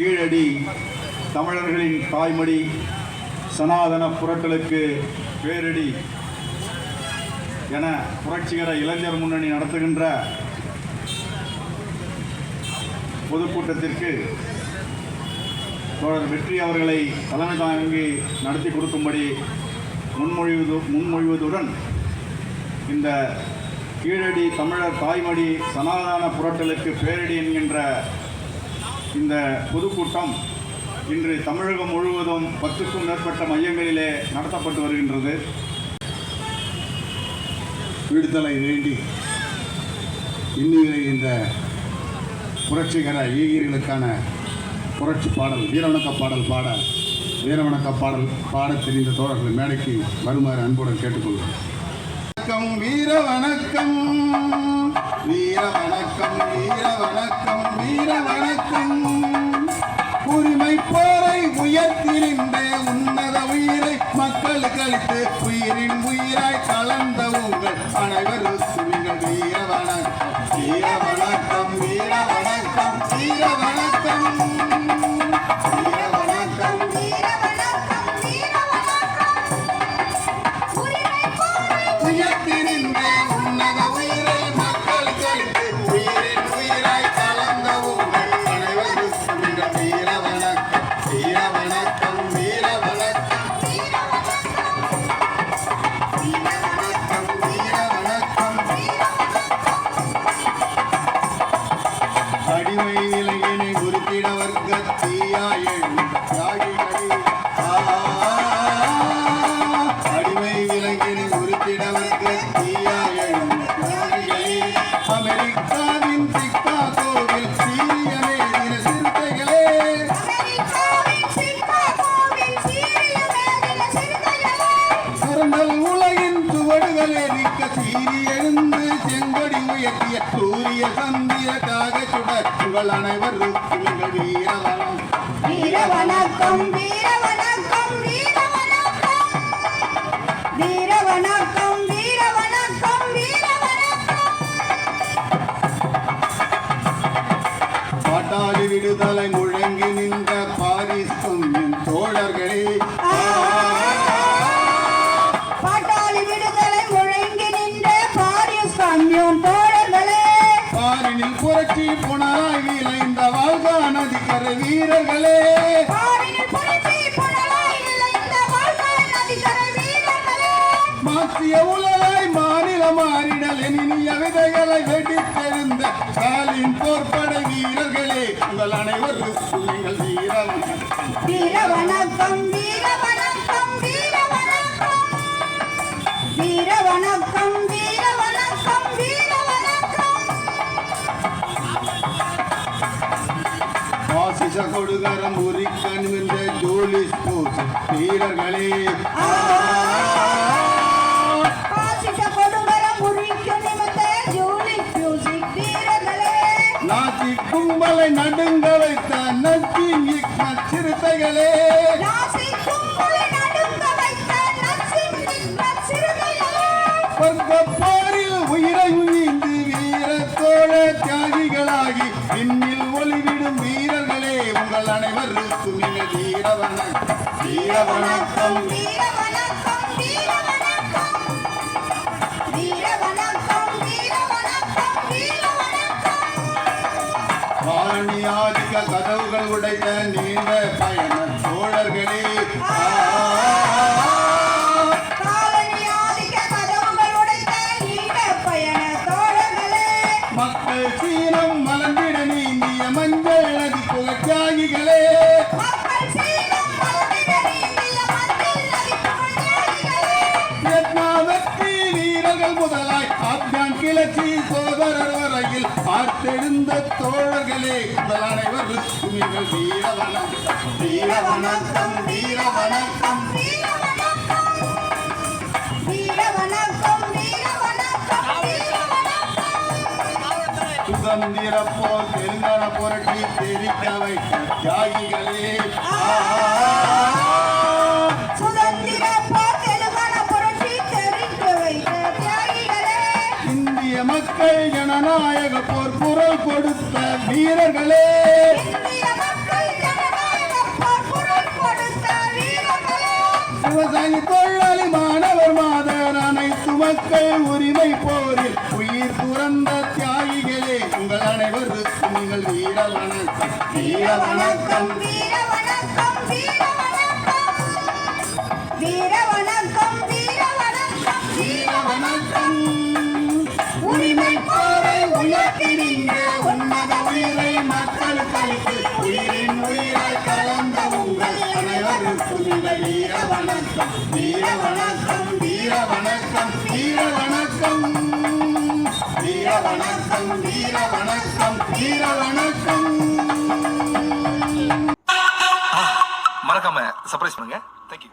கீழடி தமிழர்களின் தாய்மொழி சனாதன புரட்டலுக்கு பேரடி என புரட்சிகர இளைஞர் முன்னணி நடத்துகின்ற பொதுக்கூட்டத்திற்கு தோழர் வெற்றி அவர்களை தலைமை தாங்கி நடத்தி கொடுக்கும்படி முன்மொழிவது முன்மொழிவதுடன் இந்த கீழடி தமிழர் தாய்மொழி சனாதன புரட்டலுக்கு பேரடி என்கின்ற இந்த பொதுக்கூட்டம் இன்று தமிழகம் முழுவதும் பத்துக்கும் மேற்பட்ட மையங்களிலே நடத்தப்பட்டு வருகின்றது. விடுதலை வேண்டி இன்னிலை இந்த புரட்சிகர ஈகிரிகளுக்கான புரட்சி பாடல் வீரவணக்க பாடல் பாட வீரவணக்க பாடல் பாட தெரிந்த தோழர்கள் மேடைக்கு வருமாறு அன்புடன் கேட்டுக்கொள்கிறோம். வணக்கம் வீர வணக்கம் வீர வணக்கம் வீர வணக்கம் வீர வணக்கம் உரிமை போரை உயர்த்திருந்த உன்னத உயிரை மக்களுக்கு அளித்து உயிரின் உயிராய் கலந்த உங்கள் அனைவருக்கும் அடிமை விலையினை உருத்திட வர்க்க தீயாய் அனைவருக்கும் எங்கள் வீரவனம் வீர வணக்கம் வீர வணக்கம் வீர வணக்கம் வீர வணக்கம் வீர வணக்கம் வீர வணக்கம் பாட்டாளி விடுதலை முழங்கி நின்ற பாரிஸ் புரட்சி புனராய் விளைந்த வாழ்கா நதிக்கரை வீரர்களே. புனலாய் மாற்றிய உலகாய் மாநில மாறிடல் இனிய விதைகளை வெடித்தெழுந்த ஸ்டாலின் போர்ப்படை வீரர்களே. உங்கள் வணக்கம் வீர வணக்கம் வைத்த நச்சிங் சிறுத்தைகளே. நாசி கும்பலை நடுங்க வைத்த நச்சின் நிக்மத் சிறுத்தைகளே. போரில் உயிரை உயிர்ந்து வீர தோழ தியாகிகளாகி உங்கள் அனைவருக்கும் எங்கள் வீர வணக்கம் வீர வணக்கம் வீர வணக்கம் வீர வணக்கம் வீர வணக்கம் வீர வணக்கம் வீர வணக்கம் ஆதிக்க கதவுகள் உடைத்த நீண்ட பயணம் தோழர்களே. முதலாய் ஆப்கான் கிளர்ச்சி சோதரர் வரையில் பார்த்தெழுந்த தோழர்களே உங்கள் அனைவருக்கும் வீர வணக்கம் வீர வணக்கம் வீர வணக்கம் சுதந்திர போல் செல்வர புரட்டி தெரிக்க வைக்க தியாகிகளே. இந்திய மக்கள் ஜனநாயக போர் குரல் கொடுத்த வீரர்களே. விவசாயி தொழிலாளி மாணவர் மாதர் அனைத்து மக்கள் உரிமை போரில் உயிர் துறந்த தியாகிகளே. உங்கள் அனைவருக்கும் நீங்கள் வீர வணக்கம் வீர வணக்கம் வீர வணக்கம் வீர வணக்கம் வீர வணக்கம் வீர வணக்கம் வீர வணக்கம் உரிமை போரை உயர்த்தி உயர்த்தினீங்க உன்னத உயிரை மக்களுக்கு அளித்து உயிரின் உயிராய் கலந்த உங்கள் அனைவருக்கும் நீங்கள் வீர வணக்கம் வீர வணக்கம் வீர வணக்கம் வீர வணக்கம் வணக்கம் வீர வணக்கம் வீர வணக்கம் மறக்காம சர்ப்ரைஸ் பண்ணுங்க. தேங்க்யூ